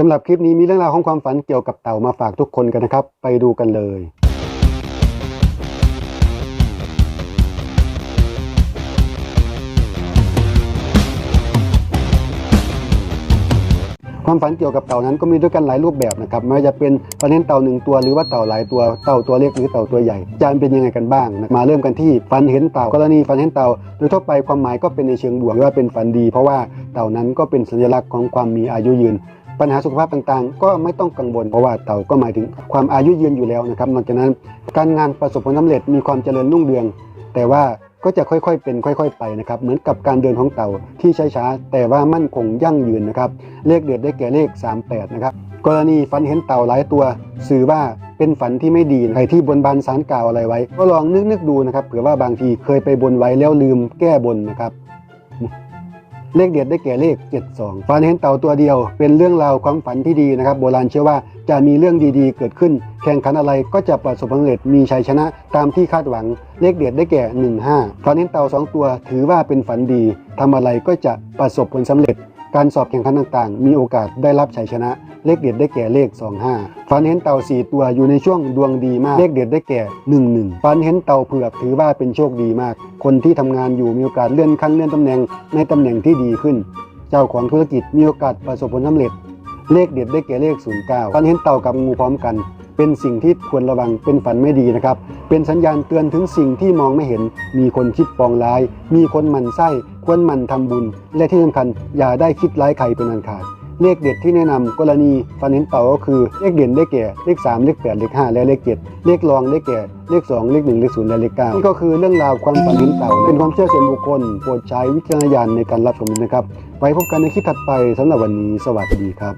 สำหรับคลิปนี้มีเรื่องราวของความฝันเกี่ยวกับเต่ามาฝากทุกคนกันนะครับ ไปดูกันเลย ความฝันเกี่ยวกับเต่านั้นก็มีด้วยกันหลายรูปแบบนะครับไม่ว่าจะเป็นฝันเห็นเต่าหนึ่งตัวหรือว่าเต่าหลายตัวเต่าตัวเล็กหรือเต่าตัวใหญ่จะเป็นยังไงกันบ้างนะมาเริ่มกันที่ฝันเห็นเต่ากรณีฝันเห็นเต่าโดยทั่วไปความหมายก็เป็นในเชิงบวกหรือว่าเป็นฝันดี เพราะว่าเต่านั้นก็เป็นสัญลักษณ์ของความมีอายุยืน ปัญหาสุขภาพต่างๆ ก็ไม่ต้องกังวลเพราะว่าเต่าก็หมายถึงความอายุยืนอยู่แล้วนะครับนอกจากนั้นการงานประสบผลสำเร็จมีความเจริญรุ่งเรือง แต่ว่าก็จะค่อยๆเป็นค่อย ๆ ไปนะครับเหมือนกับการเดินของเต่าที่ช้าๆแต่ว่ามั่นคงยั่งยืนนะครับเลขเด็ดได้แก่เลข 38นะครับกรณีฝันเห็นเต่าหลายตัว สื่อว่าเป็นฝันที่ไม่ดีใครที่บนบานสารกล่าวอะไรไว้ ก็ลองนึกๆดูนะครับเผื่อว่าบางทีเคยไปบนไว้แล้วลืมแก้บนนะครับ เลขเด็ดได้แก่เลข 72 ฝันเห็นเต่าตัวเดียว เป็นเรื่องราวความฝันที่ดีนะครับ โบราณเชื่อว่าจะมีเรื่องดีๆ เกิดขึ้น แข่งขันอะไรก็จะประสบความสำเร็จมีชัยชนะตามที่คาดหวัง เลขเด็ดได้แก่ 15 ฝันเห็นเต่าสองตัว ถือว่าเป็นฝันดีทำอะไรก็จะประสบผลสำเร็จ การสอบแข่งขันต่างๆ มีโอกาสได้รับชัยชนะ เลขเด็ดได้แก่เลข 25 ฝันเห็นเต่า 4 ตัวอยู่ในช่วงดวงดีมาก เลขเด็ดได้แก่ 11 ฝันเห็นเต่าเผือกถือว่าเป็นโชคดีมาก คนที่ทำงานอยู่มีโอกาสเลื่อนขั้นเลื่อนตำแหน่งในตำแหน่งที่ดีขึ้น เจ้าของธุรกิจมีโอกาสประสบผลสำเร็จ เลขเด็ดได้แก่เลข 09ฝันเห็นเต่ากับงูพร้อมกันเป็นสิ่งที่ควรระวังเป็นฝันไม่ดีนะครับ เป็นสัญญาณเตือนถึงสิ่งที่มองไม่เห็น มีคนคิดปองร้าย มีคนหมั่นไส้ ควรหมั่นทำบุญ และที่สำคัญอย่าได้คิดร้ายใครเป็นอันขาด เลขเด็ดที่แนะนำกรณีฝันเห็นเต่าก็คือเลขเด่นได้แก่เลข 3 เลข 8 เลข 5 และเลข 7 เลขรองได้แก่เลข 2 เลข 1 เลข 0 และเลข9นี่ก็คือเรื่องราวความฝันเห็นเต่า เป็นความเชื่อส่วนบุคคลโปรดใช้วิจารณญาณในการรับชมนะครับ ไว้พบกันในคลิปถัดไปสำหรับวันนี้ สวัสดีครับ